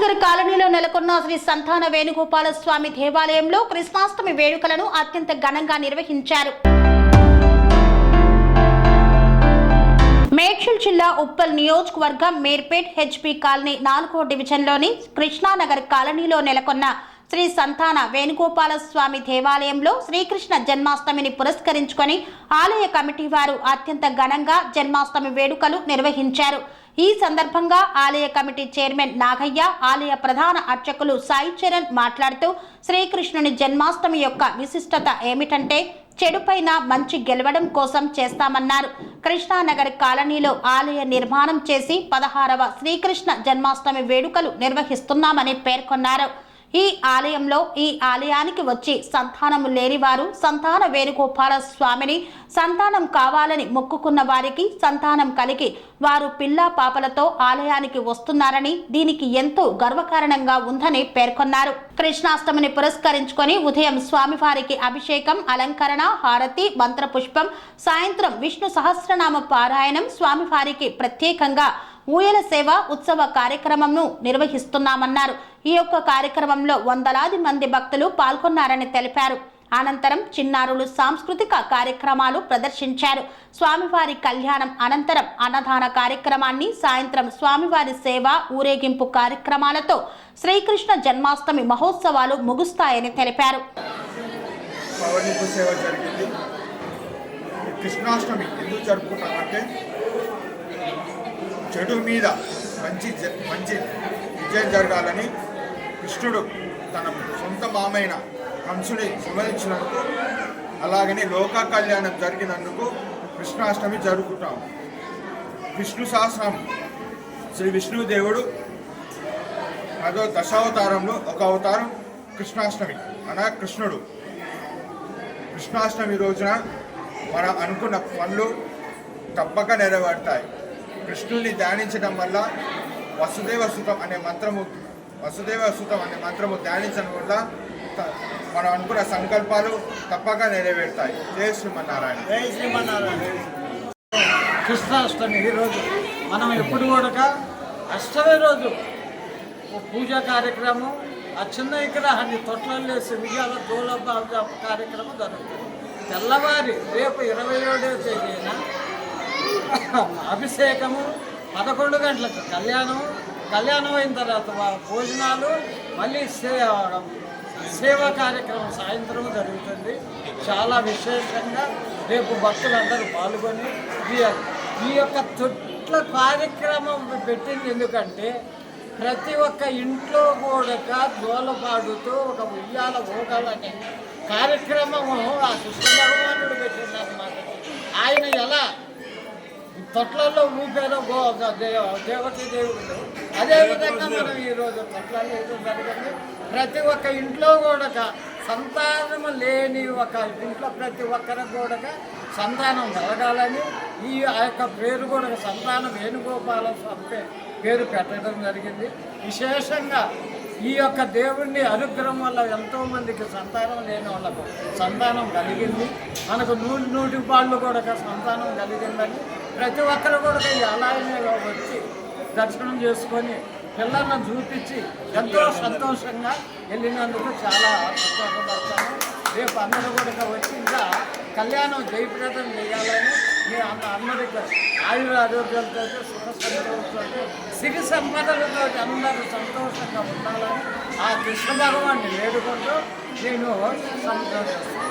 కృష్ణానగర్ కాలనీలో నెలకొన్న శ్రీ సంతాన వేణుగోపాల స్వామి దేవాలయంలో కృష్ణాష్టమి వేడుకలను అత్యంత ఘనంగా నిర్వహించారు. మేడ్చల్ జిల్లా ఉప్పల్ నియోజకవర్గం మేర్పేట్ హెచ్పి కాలనీ నాలుగో డివిజన్లోని కృష్ణానగర్ కాలనీలో నెలకొన్న శ్రీ సంతాన వేణుగోపాల స్వామి దేవాలయంలో శ్రీకృష్ణ జన్మాష్టమిని పురస్కరించుకొని ఆలయ కమిటీ వారు అత్యంత ఘనంగా జన్మాష్టమి వేడుకలు నిర్వహించారు. ఈ సందర్భంగా ఆలయ కమిటీ చైర్మన్ నాగయ్య ఆలయ ప్రధాన అర్చకులు సాయి చరణ్ మాట్లాడుతూ శ్రీకృష్ణుని జన్మాష్టమి యొక్క విశిష్టత ఏమిటంటే చెడుపైన మంచి గెలవడం కోసం చేస్తామన్నారు. కృష్ణానగర్ కాలనీలో ఆలయ నిర్మాణం చేసి పదహారవ శ్రీకృష్ణ జన్మాష్టమి వేడుకలు నిర్వహిస్తున్నామని పేర్కొన్నారు. ఈ ఆలయంలో ఈ ఆలయానికి వచ్చి సంతానము లేని వారు సంతాన వేణుగోపాల స్వామిని సంతానం కావాలని మొక్కుకున్న వారికి సంతానం కలిగి వారు పిల్ల పాపలతో ఆలయానికి వస్తున్నారని దీనికి ఎంతో గర్వకారణంగా ఉందని పేర్కొన్నారు. కృష్ణాష్టమిని పురస్కరించుకొని ఉదయం స్వామివారికి అభిషేకం అలంకరణ హారతి మంత్రపుష్పం సాయంత్రం విష్ణు సహస్రనామ పారాయణం స్వామివారికి ప్రత్యేకంగా ఊయల సేవ ఉత్సవ కార్యక్రమంను నిర్వహిస్తున్నామన్నారు. ఈ యొక్క కార్యక్రమంలో వందలాది మంది భక్తులు పాల్గొన్నారని తెలిపారు. అనంతరం చిన్నారులు సాంస్కృతిక కార్యక్రమాలు ప్రదర్శించారు. స్వామివారి కళ్యాణం అనంతరం అన్నదాన కార్యక్రమాన్ని సాయంత్రం స్వామివారి సేవ ఊరేగింపు కార్యక్రమాలతో శ్రీకృష్ణ జన్మాష్టమి మహోత్సవాలు ముగుస్తాయని తెలిపారు. కృష్ణాష్టమి ఎందుకు జరుపుకుంటామంటే చెడు మీద మంచి మంచి విజయం జరగాలని కృష్ణుడు తన సొంత మామైన కంసుని సంహరించినందుకు అలాగని లోక కళ్యాణం జరిగినందుకు కృష్ణాష్టమి జరుపుకుంటాం. విష్ణు సహస్రం శ్రీ విష్ణుదేవుడు అదో దశావతారంలో ఒక అవతారం కృష్ణాష్టమి అనగా కృష్ణుడు. కృష్ణాష్టమి రోజున మనం అనుకున్న పనులు తప్పక నెరవేరుతాయి. కృష్ణుడిని ధ్యానించడం వల్ల వసుదేవ సుతం అనే మంత్రము వసుదేవ సుతం అనే మంత్రము ధ్యానించడం వల్ల మనం అనుకున్న సంకల్పాలు తప్పక నెరవేరుతాయి. జయ శ్రీమన్నారాయణ. జై శ్రీమన్నారాయణ. కృష్ణాష్టమి ఈరోజు మనం ఎప్పుడు కూడా అష్టమి రోజు ఓ పూజా కార్యక్రమం ఆ చిన్న విగ్రహాన్ని తొట్లలో వేసి విజయాల దూలబాజ కార్యక్రమం జరుగుతుంది. తెల్లవారి రేపు ఇరవై ఏడవ తేదీన అభిషేకము పదకొండు గంటలకు. కళ్యాణం కళ్యాణం అయిన తర్వాత భోజనాలు మళ్ళీ సేవా కార్యక్రమం సాయంత్రం జరుగుతుంది. చాలా విశేషంగా రేపు భక్తులందరూ పాల్గొని ఈ యొక్క తొట్ల కార్యక్రమం పెట్టింది. ఎందుకంటే ప్రతి ఒక్క ఇంట్లో కూడా దోలపాడుతూ ఒక ఉయ్యాల ఊగాలనే కార్యక్రమము ఆ కృష్ణ భగవానుడు పెట్టిందన్నమాట. ఆయన ఎలా తొట్లలో ఊపేదో గో దేవ దేవకి దేవుడు. అదేవిధంగా మనం ఈరోజు తొట్లలో ఏదో జరిగింది ప్రతి ఒక్క ఇంట్లో కూడా సంతానం లేని ఒక ఇంట్లో ప్రతి ఒక్కరికి కూడా సంతానం కలగాలని ఈ ఆ యొక్క పేరు కూడా సంతానం వేణుగోపాల స్వామి పేరు పెట్టడం జరిగింది. విశేషంగా ఈ యొక్క దేవుడిని అనుగ్రహం వల్ల ఎంతో మందికి సంతానం లేని వాళ్ళకు సంతానం కలిగింది. మనకు నూటి నూటి పాళ్ళు కూడా సంతానం కలిగిందని ప్రతి ఒక్కరు కూడా ఈ ఆలయంలో వచ్చి దర్శనం చేసుకొని పిల్లలను చూపించి ఎంతో సంతోషంగా వెళ్ళినందుకు చాలా సంతోషపడతాను. రేపు అందరూ కూడా వచ్చి ఇంకా కళ్యాణం జయప్రదం చేయాలని మీ అన్న అందరికీ ఆయుర ఆరోగ్యాలతో సుఖ సంతోషంతో సిరి సంపదలతో అందరూ సంతోషంగా ఉండాలని ఆ కృష్ణ భగవాన్ని వేడుకుంటూ నేను సంతోషిస్తాను.